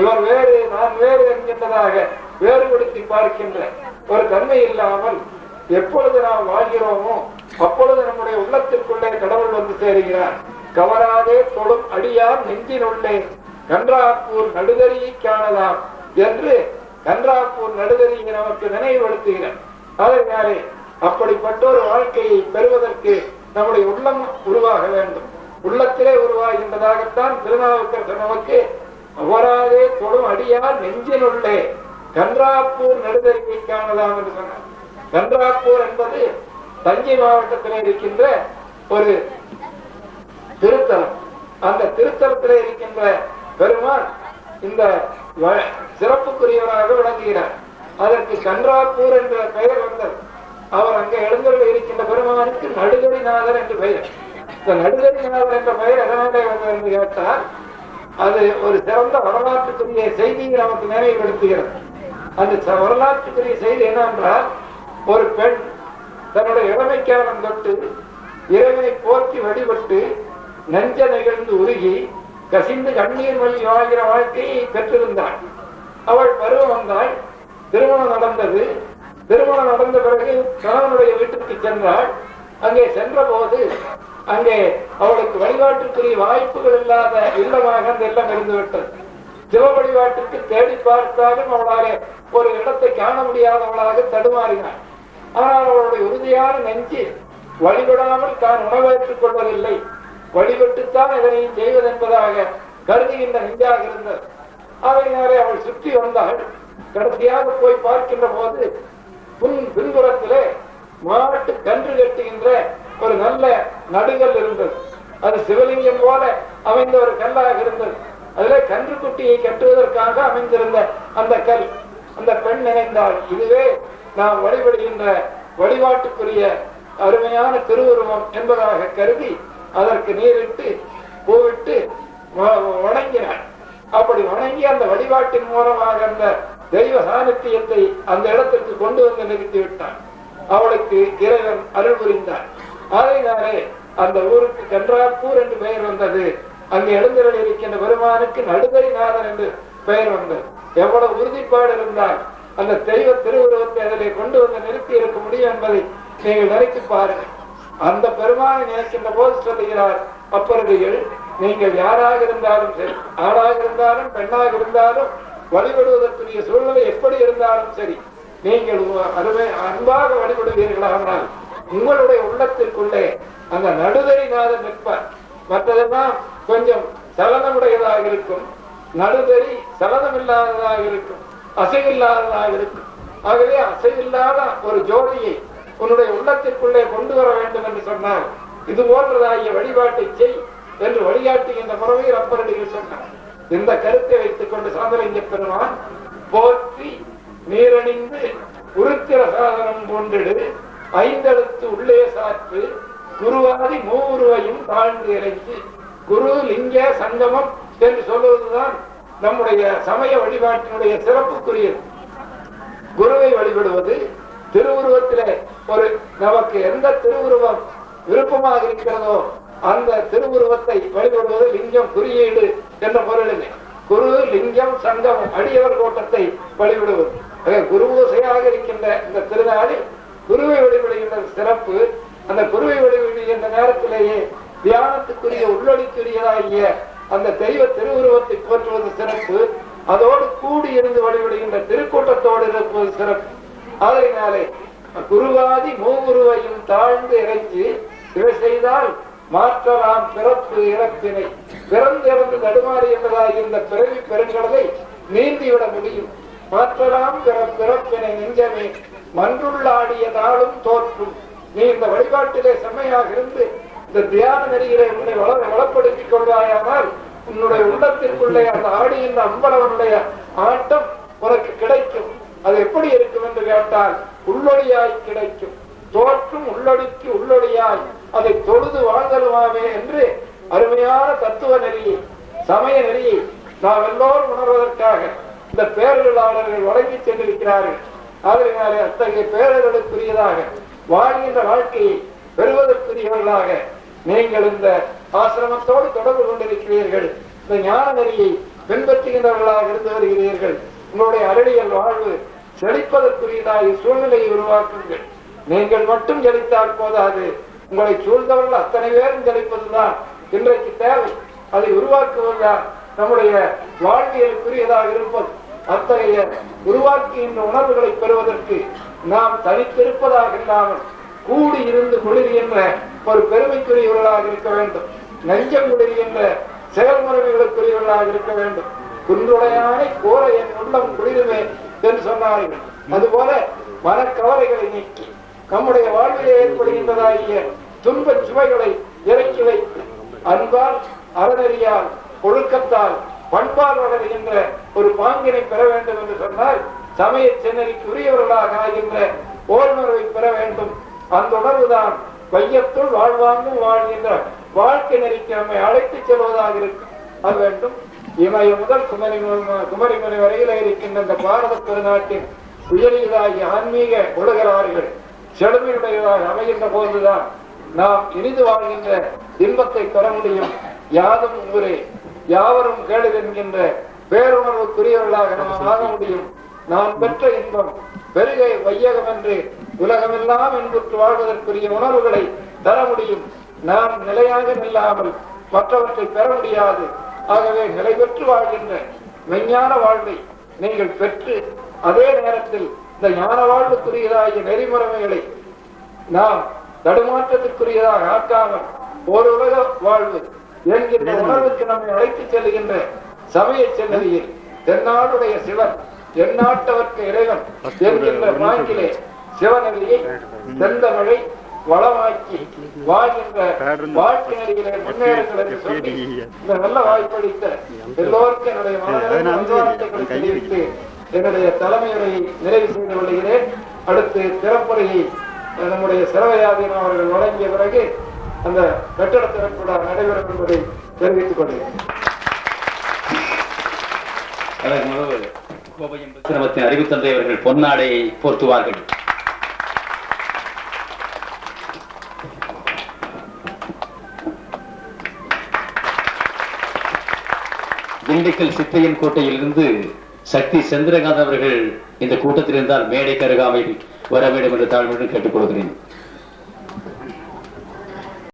இவர் வேறு நான் வேறு என்கின்றதாக வேறுபடுத்தி பார்க்கின்ற ஒரு தன்மை இல்லாமல் எப்பொழுது நாம் வாழ்கிறோமோ அப்பொழுது நம்முடைய உள்ளத்திற்குள்ளே கடவுள் வந்து சேருகிறார். கவராதே தொழும் அடியார் நெஞ்சினுள்ளே கன்றாப்பூர் நடுதறியை காணலாம் என்று கன்றாப்பூர் நடுதறியை நமக்கு நினைவுபடுத்துகிறார். அதனாலே அப்படிப்பட்ட ஒரு வாழ்க்கையை பெறுவதற்கு நம்முடைய உள்ளம் உருவாக வேண்டும். உள்ளத்திலே உருவாகின்றதாகத்தான் திருநாவுக்கரசர் நமக்கு அவராதே தொழும் அடியார் நெஞ்சினுள்ளே கன்றாப்பூர் நடுதறியை காணலாம் என்று சொன்னார். கன்றாப்பூர் என்பது தஞ்சை மாவட்டத்தில் இருக்கின்ற ஒரு திருத்தலம். அந்த திருத்தலத்தில் இருக்கின்ற பெருமான் இந்த வ- சிறப்புக்குரியவராக விளங்குகிறார். அதற்கு கன்றாப்பூர் என்ற பெயர் வந்தது. அவர் அங்கே எழுந்தருள் இருக்கின்ற பெருமானுக்கு நடுகடிநாதர் என்று பெயர். இந்த நடுகடிநாதர் என்ற பெயர் எதனாலே வந்தது என்று கேட்டால் அது ஒரு சிறந்த வரலாற்றுக்குரிய செய்தியை நமக்கு நினைவுபடுத்துகிறது அந்த ச- வரலாற்றுக்குரிய செய்தி என்னவென்றால் ஒரு பெண் தன்னுடைய இளமைக்காலம் தொட்டு இறைவனை போற்றி வழிபட்டு நெஞ்ச நிகழ்ந்து உருகி கசிந்து கண்ணீர் வழி வாழ்கிற வாழ்க்கையை பெற்றிருந்தாள். அவள் பருவம் வந்தாள் திருமணம் நடந்தது. திருமணம் நடந்த பிறகு கணவனுடைய வீட்டுக்கு சென்றாள். அங்கே சென்ற போது அங்கே அவளுக்கு வழிபாட்டுக்குரிய வாய்ப்புகள் இல்லாத இல்லமாக அந்த இல்லம் இருந்து விட்டது. சிவ வழிபாட்டுக்கு தேடி பார்த்தாலும் அவளாலே ஒரு இடத்தை காண முடியாதவளாக தடுமாறினாள். ஆனால் அவளுடைய உறுதியான நெஞ்சு வழிபடாமல் தான் உணவேற்றுக் கொள்வதில்லை. வழிபட்டுத்தான் இதனையும் செய்வதென்பதாக கருதுகின்ற நெஞ்சாக இருந்தது. அதனாலே அவள் சுற்றி வந்தாள். கடைசியாக போய் பார்க்கின்ற போது புன் பின்புறத்திலே மாட்டு கன்று கட்டுகின்ற ஒரு நல்ல நடுகள் இருந்தது. அது சிவலிங்கம் போல அமைந்த ஒரு கல்லாக இருந்தது. அதுல கன்றுக்குட்டியை கட்டுவதற்காக அமைந்திருந்த அந்த கல் அந்த பெண் நினைந்தாள் இதுவே நாம் வழிபடுகின்ற வழிபாட்டுக்குரிய அருமையான திருவுருவம் என்பதாக கருதி அதற்கு நீரிட்டு பூவிட்டு வணங்கினாள். அப்படி வணங்கி அந்த வழிபாட்டின் மூலமாக அந்த தெய்வ சாநித்தியத்தை அந்த இடத்திற்கு கொண்டு வந்து நிறுத்தி விட்டான். அவளுக்கு இறைவன் அருள் புரிந்தார். அதனாலே அந்த ஊருக்கு கன்றாப்பூர் என்று பெயர் வந்தது. அங்கே எழுந்தருள் இருக்கின்ற பெருமானுக்கு நடுதறிநாதன் என்று பெயர் வந்தது. எவ்வளவு உறுதிப்பாடு இருந்தால் அந்த தெய்வ திருவுருவத்தை அதிலே கொண்டு வந்து நிறுத்தி இருக்க முடியும் என்பதை நீங்கள் நினைத்து பாருங்கள். அந்த பெருமானை நினைக்கின்ற போது சொல்லுகிறார் அப்பொழுதுகள் நீங்கள் யாராக இருந்தாலும் சரி ஆணாக இருந்தாலும் பெண்ணாக இருந்தாலும் வழிபடுவதற்குரிய சூழ்நிலை எப்படி இருந்தாலும் சரி நீங்கள் அருமை அன்பாக வழிபடுவீர்களானால் உங்களுடைய உள்ளத்திற்குள்ளே அந்த நடுதறி நாதம் நிற்பார் மற்றதெல்லாம் கொஞ்சம் சலனமுடையதாக இருக்கும். நடுதறி சலனம் இல்லாததாக இருக்கும். அசைவில்லாததாக இருக்கும். ஆகவே அசைவில்லாத ஒரு ஜோதியை உன்னுடைய உள்ளத்திற்குள்ளே கொண்டு வர வேண்டும் என்று சொன்னால் இது போன்றதாகிய வழிபாட்டை செய் என்று வழிகாட்டுகின்ற முறையில் அப்பரடிகள் சொன்னார். இந்த கருத்தை வைத்துக் கொண்டு சாந்தலிங்க பெருமான் போற்றி நீரணிந்து உருத்திர சாதனம் கொண்டிடு ஐந்தெழுத்து உள்ளே சாற்று குருவாதி மூவுருவையும் தாழ்ந்து இறைத்து குரு லிங்க சங்கமம் என்று சொல்லுவதுதான் நம்முடைய சமய வழிபாட்டினுடைய சிறப்புக்குரியது குருவை வழிபடுவது. திருவுருவத்திலே ஒரு நமக்கு எந்த திருவுருவம் விருப்பமாக இருக்கிறதோ அந்த திருவுருவத்தை வழிபடுவது லிங்கம் குறியீடு என்ற பொருளிலே. குரு லிங்கம் சங்கம் அடியவர் கோட்டத்தை வழிபடுவது. குரு பூசையாக இருக்கின்ற இந்த திருநாளில் குருவை வழிபடுகின்ற சிறப்பு அந்த குருவை வழிபடுகின்ற நேரத்திலேயே தியானத்துக்குரிய உள்ளொலிக்குரியதாகிய அந்த தெய்வ திருவுருவத்தை போற்றுவது சிறப்பு. அதோடு கூடி இருந்து வழிபடுகின்ற திருக்கூட்டத்தோடு இருப்பது சிறப்பு. அதனாலே குருவாதி மூகுருவையும் தாழ்ந்து இறைச்சி இவை செய்தால் மாற்றலாம் பிறப்பு இறப்பினை. பிறந்து இறந்து தடுமாறி என்பதாகி இந்த பிறவி பெருங்கடலை நீந்திவிட முடியும். மாற்றலாம் பிற பிறப்பினை நெஞ்சமே. மன்றுள்ளாடிய நாளும் தோற்றும். நீ இந்த வழிபாட்டிலே செம்மையாக இருந்து இந்த தியான நெறிகளை உன்னை வள வளப்படுத்திக் கொள்வாயானால் உன்னுடைய உள்ளத்திற்குள்ளே அந்த ஆடியின் அம்பலவனுடைய ஆட்டம் உனக்கு கிடைக்கும். அது எப்படி இருக்கும் என்று கேட்டால் உள்ளொளியாய் கிடைக்கும். தோற்றும் உள்ளொளிக்கு உள்ளொளியாய் அதை தொழுது வாழ்தலுமாமே என்று அருமையான தத்துவ நெறியை சமய நெறியை நாம் எல்லோரும் உணர்வதற்காக இந்த பேரொழிலாளர்கள் வழங்கி சென்றிருக்கிறார்கள். அதனாலே அத்தகைய பேரர்களுக்குரியதாக வாழ்கின்ற வாழ்க்கையை பெறுவதற்குரியவர்களாக நீங்கள் இந்த ஆசிரமத்தோடு தொடர்பு கொண்டிருக்கிறீர்கள். இந்த ஞான நெறியை பின்பற்றுகின்றவர்களாக இருந்து வருகிறீர்கள். உங்களுடைய அருளியல் வாழ்வு செழிப்பதற்குரியதாய் சூழ்நிலையை உருவாக்குங்கள். நீங்கள் மட்டும் ஜெயித்தால் போதாது. உங்களை சூழ்ந்தவர்கள் அத்தனை பேரும் ஜெயிப்பதுதான் இன்றைக்கு தேவை. அதை உருவாக்குவதுதான் நம்முடைய வாழ்வியலுக்குரியதாக இருப்பது. அத்தகைய உருவாக்குகின்ற உணர்வுகளை பெறுவதற்கு நாம் தனித்திருப்பதாக இல்லாமல் கூடி இருந்து குளிர்கின்ற ஒரு பெருமைக்குரியவர்களாக இருக்க வேண்டும். நெஞ்சம் குளிர்கின்ற செயல்முறைகளுக்குரியவர்களாக இருக்க வேண்டும். குன்றுடையானை கோர என் உள்ளம் குளிருமே என்று சொன்னார்கள். அதுபோல மனக்கவலைகளை நீக்கி நம்முடைய வாழ்விலே ஏற்படுகின்றதாகிய துன்பச் சுவைகளை இறக்கி வைத்து அன்பால் அறநெறியால் ஒழுக்கத்தால் பண்பால் வளர்கின்ற ஒரு பாங்கினை பெற வேண்டும் என்று சொன்னால் சமய சென்னறிக்கு உரியவர்களாக ஆகின்ற ஓர்ணர்வை பெற வேண்டும். அந்த உணர்வுதான் வையத்துள் வாழ்வாங்கும் வாழ்கின்ற வாழ்க்கை நெறிக்கு நம்மை அழைத்துச் செல்வதாக இருக்கும் அது வேண்டும். இமய முதல் குமரி மு- குமரிமுனை வரையில இருக்கின்ற இந்த பாரத திருநாட்டின் உயரியதாகிய ஆன்மீக உலகராறுகள் செழுமையுடையதாக அமைகின்ற போதுதான் நாம் இனிது வாழ்கின்ற இன்பத்தை பெற முடியும். யாதும் ஊரே யாவரும் கேளு என்கின்ற பேருணர்வுக்குரியவர்களாக நாம் ஆக முடியும். நான் பெற்ற இன்பம் பெருகை வையகம் என்று உலகமெல்லாம் என்புற்று வாழ்வதற்குரிய உணர்வுகளை தர முடியும். நாம் நிலையாக நில்லாமல் மற்றவற்றை பெற முடியாது. ஆகவே நிலை பெற்று வாழ்கின்ற மெஞ்ஞான வாழ்வை நீங்கள் பெற்று அதே நேரத்தில் இந்த ஞான வாழ்வுக்குரியதாகிய நெறிமுறைகளை நாம் தடுமாற்றத்திற்குரியதாக ஆக்காமல் ஒரு உலக வாழ்வு என்கின்ற உணர்வுக்கு நம்மை அழைத்துச் செல்கின்ற சமய செல்லதியில் தென்னாடுடைய சிவன் எந்நாட்டவர்க்கு இறைவன் என்கின்ற பாங்கிலே சிவநெறியை செந்தமிழை வளமாக்கி வாழ்கின்ற வாழ்க்கை நெறியிலே சொல்லி இந்த நல்ல வாய்ப்பளித்த எல்லோருக்கும் என்னுடைய தெரிவித்து என்னுடைய தலைமையுரையை நிறைவு செய்து கொள்கிறேன். அடுத்து திறப்புரையை நம்முடைய சிறவையாதீனம் அவர்கள் வழங்கிய பிறகு அந்த கட்டட திறப்புடா நடைபெறும் என்பதை தெரிவித்துக் கொள்கிறேன் அதற்கு அறிவு தந்தை அவர்கள் பொன்னாடையை போர்த்துவார்கள். திண்டுக்கல் சித்தையன் கோட்டையிலிருந்து சக்தி சந்திரகாந்த் அவர்கள் இந்த கூட்டத்தில் இருந்தால் மேடை கருகாமையில் வர வேண்டும் என்று தாழ்மையுடன் கேட்டுக் கொள்கிறேன்